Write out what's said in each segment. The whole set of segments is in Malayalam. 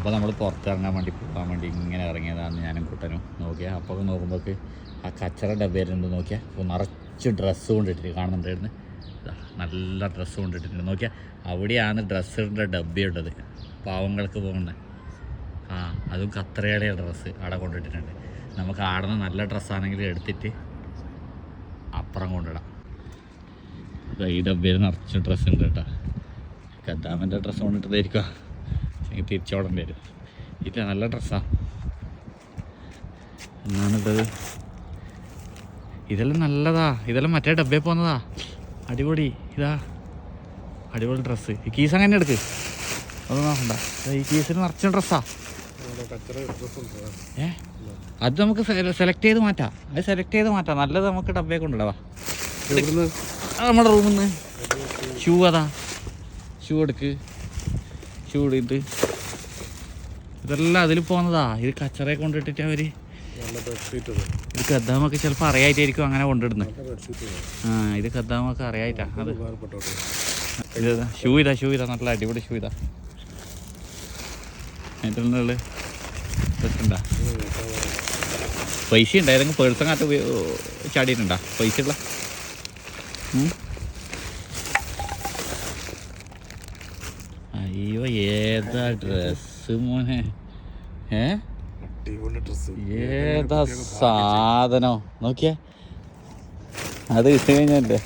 അപ്പോൾ നമ്മൾ പുറത്തിറങ്ങാൻ വേണ്ടി പോകാൻ വേണ്ടി ഇങ്ങനെ ഇറങ്ങിയതാണ് ഞാനും കുട്ടനും. നോക്കിയാൽ അപ്പോൾ നോക്കുമ്പോൾക്ക് ആ കച്ചറ ഡബേരുണ്ട് നോക്കിയാൽ അപ്പോൾ നിറച്ച് ഡ്രസ്സ് കൊണ്ടിട്ടിട്ട് കാണുന്നുണ്ടായിരുന്നു? നല്ല ഡ്രസ്സ് കൊണ്ടിട്ടിട്ടുണ്ട് നോക്കിയാൽ അവിടെയാണ് ഡ്രസ്സിന്റെ ഡബ്ബയുള്ളത് പാവങ്ങൾക്ക് പോകുന്നത് ആ അതും കത്രയുടെ ഡ്രസ്സ് അവിടെ കൊണ്ടിട്ടിട്ടുണ്ട്. നമുക്ക് ആടുന്ന നല്ല ഡ്രസ്സാണെങ്കിൽ എടുത്തിട്ട് അപ്പുറം കൊണ്ടിടാം. ഈ ഡബ്ബയിൽ നിറച്ച് ഡ്രസ്സ് ഉണ്ട് കേട്ടോ. കദ്ദാമന്റെ ഡ്രസ്സ് കൊണ്ടിട്ടതായിരിക്കും. എനിക്ക് തിരിച്ചോടേണ്ടി വരും. ഇത് നല്ല ഡ്രസ്സാണ് എന്നാണിത്? ഇതെല്ലാം നല്ലതാ. ഇതെല്ലാം മറ്റേ ഡബ്ബയിൽ പോകുന്നതാ. അടിപൊളി. ഇതാ. അടിപൊളി ഡ്രസ്സ് ഈ കീസ് അങ്ങനെ എടുക്ക്. അതൊന്നും നോക്കണ്ട ഈ കീസിൽ നിറച്ച ഡ്രസ്സാ ഏ? അത് നമുക്ക് സെലക്ട് ചെയ്ത് മാറ്റാം. അത് സെലക്ട് ചെയ്ത് മാറ്റാം. നല്ലത് നമുക്ക് ഡബ്ബയെ കൊണ്ടുവിടാം. അത് നമ്മുടെ റൂമിൽ നിന്ന് ഷൂ അതാ. ഷൂ എടുക്ക്. ഷൂ കൂടിയിട്ട് ഇതെല്ലാം അതിൽ പോകുന്നതാ ഇത് കച്ചറയെ കൊണ്ടിട്ടിട്ട് അവർ ഇത് കദ്ദാമൊക്കെ ചിലപ്പോൾ അറിയായിട്ടായിരിക്കും അങ്ങനെ കൊണ്ടിടുന്നത് ആ ഇത് കദ്ദാമൊക്കെ അറിയായിട്ടാ അത്. ഇത് ഷൂ ഇതാ ഷൂ ഇതാ. നല്ല അടിപൊളി ഷൂ ഇതാ. അതിന്റെ ഉള്ളിൽ പൈസ ഉണ്ടായിരുന്നു കാട്ട് ചാടിയിട്ടുണ്ടാ? പൈസ ഉള്ള? അയ്യോ ഏതാ ഡ്രസ് മോനെ? ഏ? ഏതാ സാധനം? നോക്കിയേ. അത് ഇട്ട് കഴിഞ്ഞല്ലേ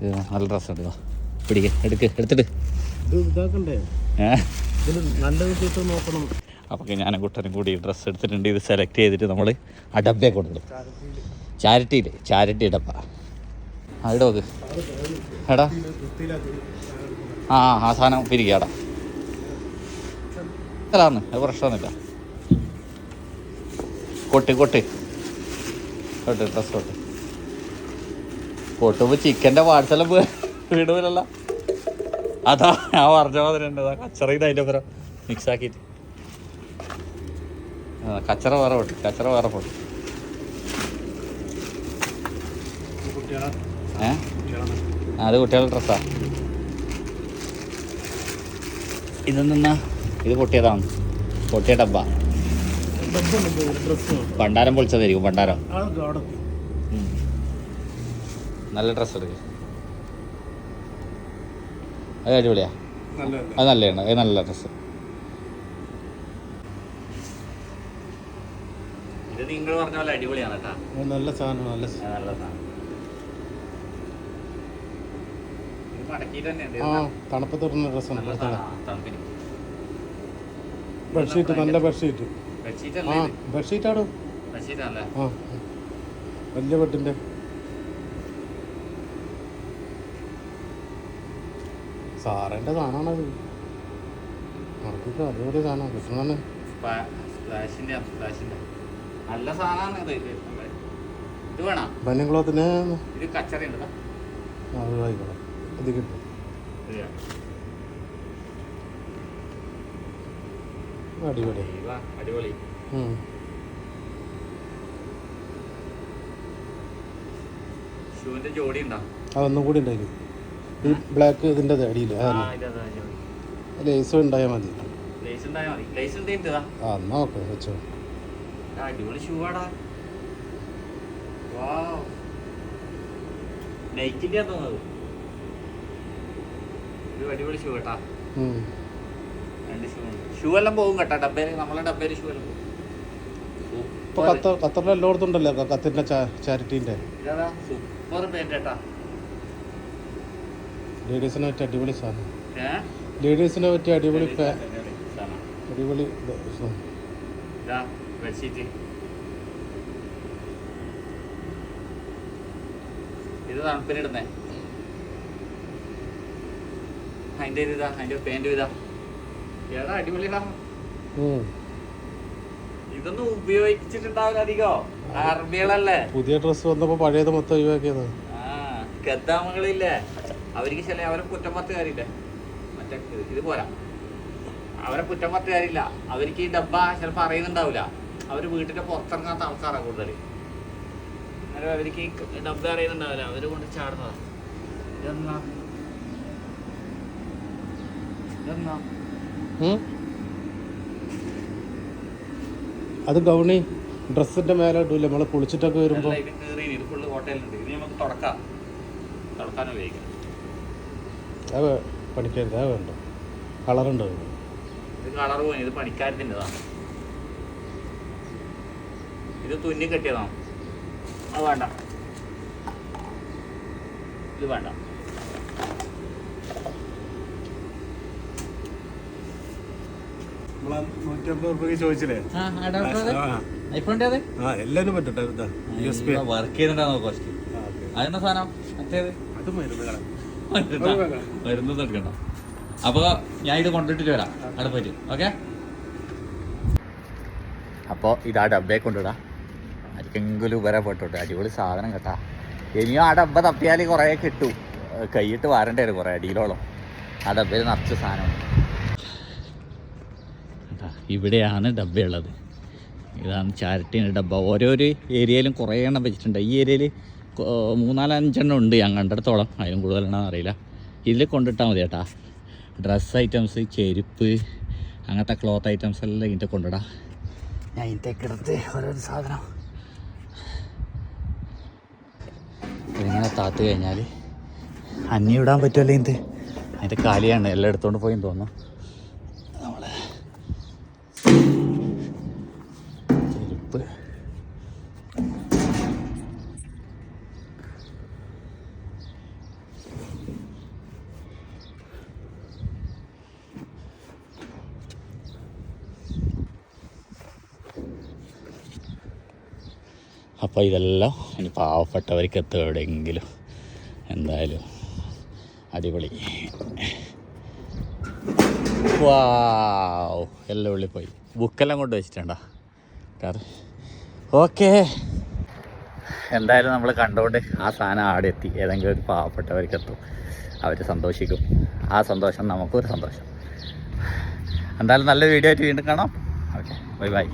ഇത് നല്ല ഡ്രസ് ഉണ്ട് പിടിക്ക എടുക്ക് എടുത്തിട്ട്. അപ്പോൾ ഞാൻ കുട്ടനും കൂടി ഡ്രസ്സ് എടുത്തിട്ടുണ്ട്. ഇത് സെലക്ട് ചെയ്തിട്ട് നമ്മൾ ആ ഡബ്ബയെ കൊടുക്കും ചാരിറ്റിയിൽ ചാരിറ്റി ഡബ്ബ. അവിടെ നോക്ക് എടാ. ആ ആ സാധനം പിരിക്കാടാ അല്ലാന്ന് അത് പ്രശ്നമൊന്നുമില്ല കൊട്ടി കൊട്ടി. കൊട്ടി ഡ്രസ് കൊട്ടി. കൊട്ടുമ്പോൾ ചിക്കന്റെ പാഴ്സലും വീടുപോലല്ല അതാ ഞാൻ പറഞ്ഞ മാതിരി ഉണ്ട് അതാ കച്ചറ ഇത് അതിന്റെ പുറം മിക്സ് ആക്കിയിട്ട്. ആ, കച്ചറ വേറെ പൊട്ടി കച്ചറ വേറെ പൊട്ടി. ഏ? അത് കുട്ടികളുടെ ഡ്രസ്സാ. ഇതെന്നാ ഇത് പൊട്ടിയതാണ്. പൊട്ടിയ ഡബ്ബ. ഭണ്ടാരം പൊളിച്ചതായിരിക്കും ഭണ്ടാരം. നല്ല ഡ്രസ്സ് എടുക്ക്. അത് അടിപൊളിയാ. അത് നല്ലതാണ് അത് നല്ല ഡ്രസ്സ്. ഇത് നിങ്ങൾ പറഞ്ഞ പോലെ അടിപൊളിയാണ് കേട്ടോ. നല്ല സാധനം നല്ല സാധനം ഇത് മടക്കിയിട്ട് തന്നെ ആ തണുപ്പത്ത് ഇടുന്ന ഡ്രസ്സാണ് ബെഡ്ഷീറ്റ് നല്ല ബെഡ്ഷീറ്റ്. ആ അല്ലേ? ബെഡ്ഷീറ്റ് ആടോ? ബെഡ്ഷീറ്റ് അല്ലേ? ആ വലിയ ബെഡിന്റെ സാറേന്റെ സാധനമാണത്. നടത്തിട്ട് അടിപൊളി സാധനമാണ് കിട്ടുന്നതാണ്. നല്ല സാധനമാണ് ഇത്. ഇത് വേണം? കച്ചറ അത് ആയിക്കോട്ടെ. ഇത് കിട്ടും. അടിപൊളി. അടിപൊളി. അതൊന്നും കൂടി ഉണ്ടായിരുന്നു ഈ ബ്ലാക്ക് ഇതിന്റെ അടിയില്ല അതന്നെ ലേസ് ഉണ്ടായാൽ മതി. ആ എന്നാ ഓക്കെ വെച്ചോ. അടിപൊളി ഷൂ ആടാ. വാവ് നൈക്കിന്റെ തോന്നുന്നത്. ഇത് അടിപൊളി ഷൂ കേട്ടാ. രണ്ട് ഷൂ ഷൂ എല്ലാം പോകും കേട്ടാ. ഡബ്ബയിൽ നമ്മളെ ഡബ്ബയിൽ ഷൂ എല്ലാം പോകും. ഇപ്പൊ ഖത്തർ ഖത്തറിൽ എല്ലായിടത്തും ഉണ്ടല്ലോ ഖത്തറിന്റെ സൂപ്പർ പാന്റ് കേട്ടാ ലേഡീസിനെ പറ്റിയ അടിപൊളി സാധനം. ലേഡീസിനെ പറ്റിയ അടിപൊളി അടിപൊളി ബെഡ്ഷീറ്റ് ഇത് തണുപ്പിനിടുന്നേ. അതിന്റെ ഒരു ഇതാ അതിന്റെ പാന്റും ഇതാ. ഏടാ അടിപൊളിടാ. ഇതൊന്നും ഉപയോഗിച്ചിട്ടുണ്ടാവില്ല അധികോ. അറബികളല്ലേ? പുതിയ ഡ്രസ് വന്നപ്പോ പഴയത് മൊത്തം ഒഴിവാക്കിയത്. ഗദ്ദാമകളില്ലേ? അവർക്ക് ചില അവരെ കുറ്റം പത്ത് കാര്യമില്ല മറ്റേ ഇത് പോരാ. അവരെ കുറ്റം പത്ത് കാര്യമില്ല അവർക്ക് ഈ ഡബ്ബ ചിലപ്പോൾ അറിയുന്നുണ്ടാവില്ല. അവർ വീട്ടിന്റെ പുറത്തിറങ്ങാത്ത ആൾക്കാരാണ് കൂടുതൽ അവർക്ക് ഈ ഡബ്ബ അറിയുന്നുണ്ടാവില്ല. അവർ കൊണ്ട് ചാടുന്നതാ. ഇതെന്നാ? അത് ഗൗണി ഡ്രസ്സിന്റെ മേലെ ഇടൂല. നമ്മൾ കുളിച്ചിട്ടൊക്കെ വരുമ്പോ. ഉപയോഗിക്കാം. അത് വേണ്ട. കളറുണ്ട് കളർ പോയി. ഇത് പണിക്കാരത്തിന്റെതാണ്. ഇത് തുന്നി കെട്ടിയതാണ്. അത് വേണ്ട. ഇത് വേണ്ട. നൂറ്റമ്പത് ചോദിച്ചില്ലേ? എല്ലാരും പറ്റട്ടെ ഡബ്ബെ വർക്ക് കുറച്ച് സാധനം? മറ്റേത്? എടുക്കണ്ട. അപ്പോൾ ഞാൻ ഇത് കൊണ്ടിട്ടിട്ട് വരാം. അവിടെ പോയിട്ട്. ഓക്കെ? അപ്പോൾ ഇതാ ഡബ്ബയെ കൊണ്ടിടാം ആർക്കെങ്കിലും ഉപരപ്പെട്ടോട്ടെ അടിപൊളി സാധനം കേട്ടാ. ഇനിയും ആ ഡബ്ബ തപ്പിയാൽ കുറേ കിട്ടും. കൈയിട്ട് വാരണ്ടേ വരും കുറേ അടിയിലോളം. ആ ഡബ്ബയിൽ നിറച്ച് സാധനം ഇവിടെയാണ് ഡബ്ബയുള്ളത്. ഇതാണ് ചാരിറ്റീന്റെ ഡബ്ബ. ഓരോരോ ഏരിയയിലും കുറേ എണ്ണം വെച്ചിട്ടുണ്ട്. ഈ ഏരിയയിൽ മൂന്നാലഞ്ചെണ്ണം ഉണ്ട്. ഞാൻ കണ്ടിടത്തോളം. അതിനും കൂടുതലെണ്ണം അറിയില്ല. ഇതിൽ കൊണ്ടിട്ടാൽ മതി ചേട്ടാ ഡ്രസ്സ് ഐറ്റംസ് ചെരുപ്പ് അങ്ങനത്തെ ക്ലോത്ത് ഐറ്റംസ് എല്ലാം ഇതിന്റെ കൊണ്ടിടാം. ഞാൻ ഇതിന്റെയൊക്കെ എടുത്ത് ഓരോരോ സാധനം. ഇതിങ്ങനെ താത്ത് കഴിഞ്ഞാൽ അന്നി ഇടാൻ പറ്റുമല്ലേ ഇത്? അതിന്റെ കാലിയാണ് എല്ലാം എടുത്തുകൊണ്ട് തോന്നുന്നു. അപ്പോൾ ഇതെല്ലാം ഇനി പാവപ്പെട്ടവർക്ക് എത്തും എവിടെയെങ്കിലും എന്തായാലും അടിപൊളി. വാവ് എല്ലാം ഉള്ളിൽ പോയി ബുക്കെല്ലാം കൊണ്ട് വെച്ചിട്ടുണ്ടോ? Car okay. എന്തായാലും നമ്മൾ കണ്ടുകൊണ്ട് ആ സാധനം ആടെ എത്തി ഏതെങ്കിലും ഒരു പാവപ്പെട്ടവർക്ക് എത്തും. അവർ സന്തോഷിക്കും. ആ സന്തോഷം നമുക്കൊരു സന്തോഷം. എന്തായാലും നല്ല വീഡിയോ ആയിട്ട് വീണ്ടും കാണാം. Okay bye bye.